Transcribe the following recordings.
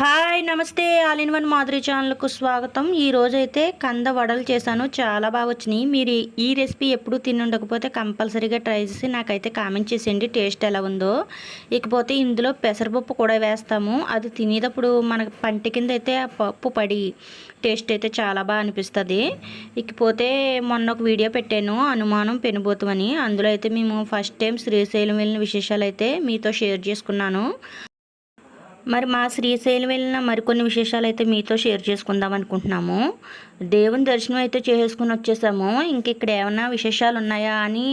Hi నమస్తే. All in one Madhuri ఛానల్కు స్వాగతం. ఈ రోజైతే కంద వడలు చేశాను. చాలా బాగా వచ్చినాయి మీరు ఈ రెసిపీ ఎప్పుడు తిని ఉండకపోతే కంపల్సరీగా ట్రై చేసి నాకైతే కామెంట్ చేసేయండి. టేస్ట్ ఎలా ఉందో. ఇకపోతే ఇందులో పెసరపప్పు కూడా వేస్తాము. అది తినేటప్పుడు మనకు పంట కింద అయితే ఆ పప్పు పడి టేస్ట్ అయితే చాలా బాగా అనిపిస్తుంది. ఇకపోతే మొన్న ఒక వీడియో పెట్టాను. అనుమానం పెనుబోతుమని. అందులో అయితే మేము ఫస్ట్ టైం శ్రీశైలం వెళ్ళిన విశేషాలు అయితే మీతో షేర్ చేసుకున్నాను. మరి మా శ్రీశైలం వెళ్ళిన మరికొన్ని విశేషాలు అయితే మీతో షేర్ చేసుకుందాం అనుకుంటున్నాము. దేవుని దర్శనం అయితే చేసుకుని వచ్చేసాము. ఇంక ఇక్కడ ఏమైనా విశేషాలు ఉన్నాయా అని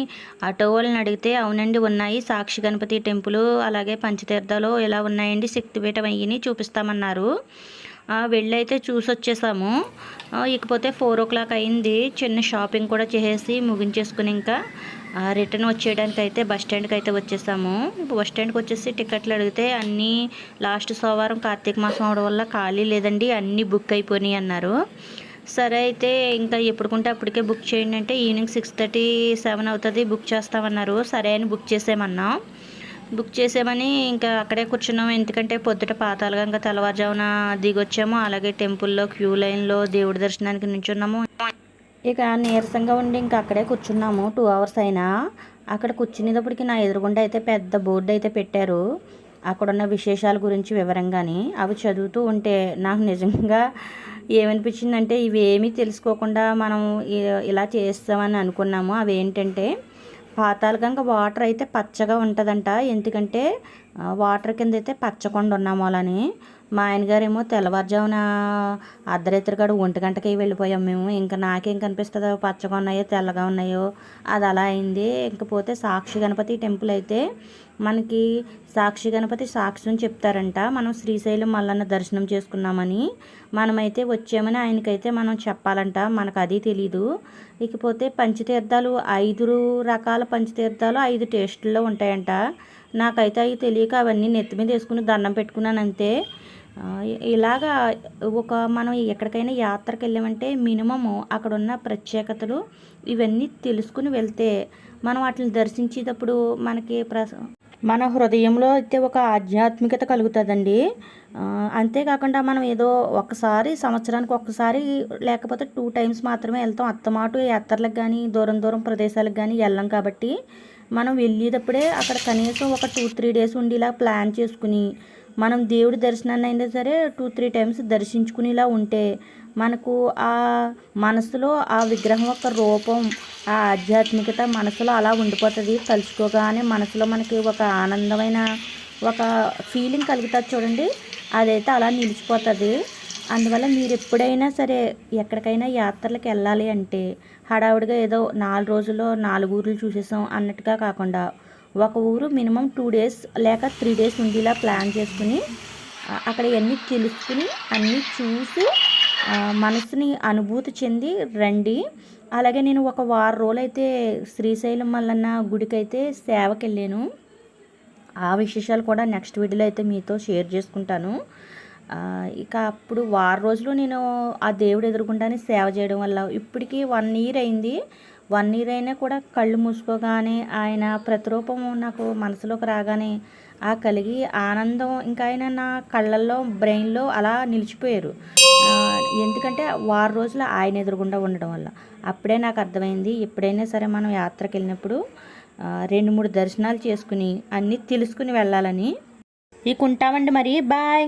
ఆటో వాళ్ళని అడిగితే అవునండి ఉన్నాయి. సాక్షి గణపతి టెంపుల్ అలాగే పంచతీర్థాలు ఎలా ఉన్నాయండి శక్తిపీఠం అయ్యి చూపిస్తామన్నారు. వెళ్ళైతే చూసి వచ్చేసాము ఇకపోతే ఫోర్ ఓ క్లాక్ అయింది. చిన్న షాపింగ్ కూడా చేసేసి ముగించేసుకుని ఇంకా రిటర్న్ వచ్చేయడానికి అయితే బస్ స్టాండ్కి అయితే వచ్చేసాము. బస్ స్టాండ్కి వచ్చేసి టికెట్లు అడిగితే అన్నీ లాస్ట్ సోమవారం కార్తీక మాసం అవడం వల్ల ఖాళీ లేదండి అన్నీ బుక్ అయిపోయినాయి అన్నారు. సరే అయితే ఇంకా ఎప్పుడుకుంటే అప్పటికే బుక్ చేయండి అంటే ఈవినింగ్ సిక్స్ థర్టీ సెవెన్ అవుతుంది బుక్ చేస్తామన్నారు. సరే అని బుక్ చేసేమన్నాం బుక్ చేసామని ఇంకా అక్కడే కూర్చున్నాము ఎందుకంటే పొద్దుట పాతాళగంగ తెల్లవారుజామున దిగొచ్చాము. అలాగే టెంపుల్లో క్యూ లైన్లో దేవుడి దర్శనానికి నించున్నాము. ఇక నీరసంగా ఉండి ఇంకా అక్కడే కూర్చున్నాము. టూ అవర్స్ అయినా. అక్కడ కూర్చునేటప్పటికి నా ఎదురుగుండా అయితే పెద్ద బోర్డు అయితే పెట్టారు. అక్కడున్న విశేషాల గురించి వివరంగాని. అవి చదువుతూ ఉంటే నాకు నిజంగా ఏమనిపించిందంటే ఇవి ఏమీ తెలుసుకోకుండా మనం ఇలా చేస్తామని అనుకున్నాము. అవి ఏంటంటే పాతాళగంగ వాటర్ అయితే పచ్చగా ఉంటుందంట. ఎందుకంటే వాటర్ కింద అయితే పచ్చకుండా ఉన్నాము అలాని మా ఆయనగారేమో తెల్లవారుజామున అర్ధరాత్రిగాడు ఒంటి గంటకి వెళ్ళిపోయాం మేము. ఇంకా నాకేం కనిపిస్తుందో పచ్చగా ఉన్నాయో తెల్లగా ఉన్నాయో అది అలా అయింది. ఇంకపోతే సాక్షి గణపతి టెంపుల్ అయితే మనకి సాక్షి గణపతి సాక్షి అని చెప్తారంట. మనం శ్రీశైలం మల్లన్న దర్శనం చేసుకున్నామని మనమైతే వచ్చామని ఆయనకైతే మనం చెప్పాలంట. మనకు అది తెలీదు. ఇకపోతే పంచతీర్థాలు ఐదు రకాల పంచతీర్థాలు ఐదు టేస్టుల్లో ఉంటాయంట. నాకైతే అవి తెలియక అవన్నీ నెత్తి మీద వేసుకుని దండం పెట్టుకున్నాను అంతే ఇలాగా ఒక మనం ఎక్కడికైనా యాత్రకు వెళ్ళామంటే మినిమము అక్కడ ఉన్న ప్రత్యేకతలు ఇవన్నీ తెలుసుకుని వెళ్తే మనం వాటిని దర్శించేటప్పుడు మనకి ప్ర మన హృదయంలో అయితే ఒక ఆధ్యాత్మికత కలుగుతుందండి. అంతేకాకుండా మనం ఏదో ఒకసారి సంవత్సరానికి ఒక్కసారి లేకపోతే టూ టైమ్స్ మాత్రమే వెళ్తాం. అత్తమాటు యాత్రలకు కానీ దూరం దూరం ప్రదేశాలకు కానీ వెళ్ళాం కాబట్టి మనం వెళ్ళేటప్పుడే అక్కడ కనీసం ఒక టూ త్రీ డేస్ ఉండేలా ప్లాన్ చేసుకుని మనం దేవుడి దర్శనాన్ని అయినా సరే టూ త్రీ టైమ్స్ దర్శించుకునేలా ఉంటే మనకు ఆ మనసులో ఆ విగ్రహం యొక్క రూపం ఆ ఆధ్యాత్మికత మనసులో అలా ఉండిపోతుంది. తలుచుకోగానే మనసులో మనకి ఒక ఆనందమైన ఒక ఫీలింగ్ కలుగుతుంది చూడండి. అదైతే అలా నిలిచిపోతుంది. అందువల్ల మీరు ఎప్పుడైనా సరే ఎక్కడికైనా యాత్రలకు వెళ్ళాలి అంటే హడావుడిగా ఏదో నాలుగు రోజుల్లో నాలుగు ఊర్లు చూసేసాం అన్నట్టుగా కాకుండా ఒక ఊరు మినిమం టూ డేస్ లేక త్రీ డేస్ ఉండేలా ప్లాన్ చేసుకుని అక్కడ ఇవన్నీ తెలుసుకుని అన్నీ చూసి మనసుని అనుభూతి చెంది రండి. అలాగే నేను ఒక వారం రోజులైతే శ్రీశైలం మల్లన్న గుడికైతే సేవకి వెళ్ళాను ఆ విశేషాలు కూడా నెక్స్ట్ వీడియోలో అయితే మీతో షేర్ చేసుకుంటాను. ఇక అప్పుడు వారం రోజులు నేను ఆ దేవుడు ఎదుర్కొంటానే సేవ చేయడం వల్ల ఇప్పటికీ వన్ ఇయర్ అయింది. వన్ ఇయర్ అయినా కూడా కళ్ళు మూసుకోగానే ఆయన ప్రతిరూపం నాకు మనసులోకి రాగానే ఆ కలిగి ఆనందం ఇంకా ఆయన నా కళ్ళల్లో బ్రెయిన్లో అలా నిలిచిపోయారు. ఎందుకంటే వారం రోజులు ఆయన ఎదురుగుండా ఉండడం వల్ల. అప్పుడే నాకు అర్థమైంది ఎప్పుడైనా సరే మనం యాత్రకు వెళ్ళినప్పుడు రెండు మూడు దర్శనాలు చేసుకుని అన్నీ తెలుసుకుని వెళ్ళాలని. ఇక ఉంటామండి మరి. బాయ్.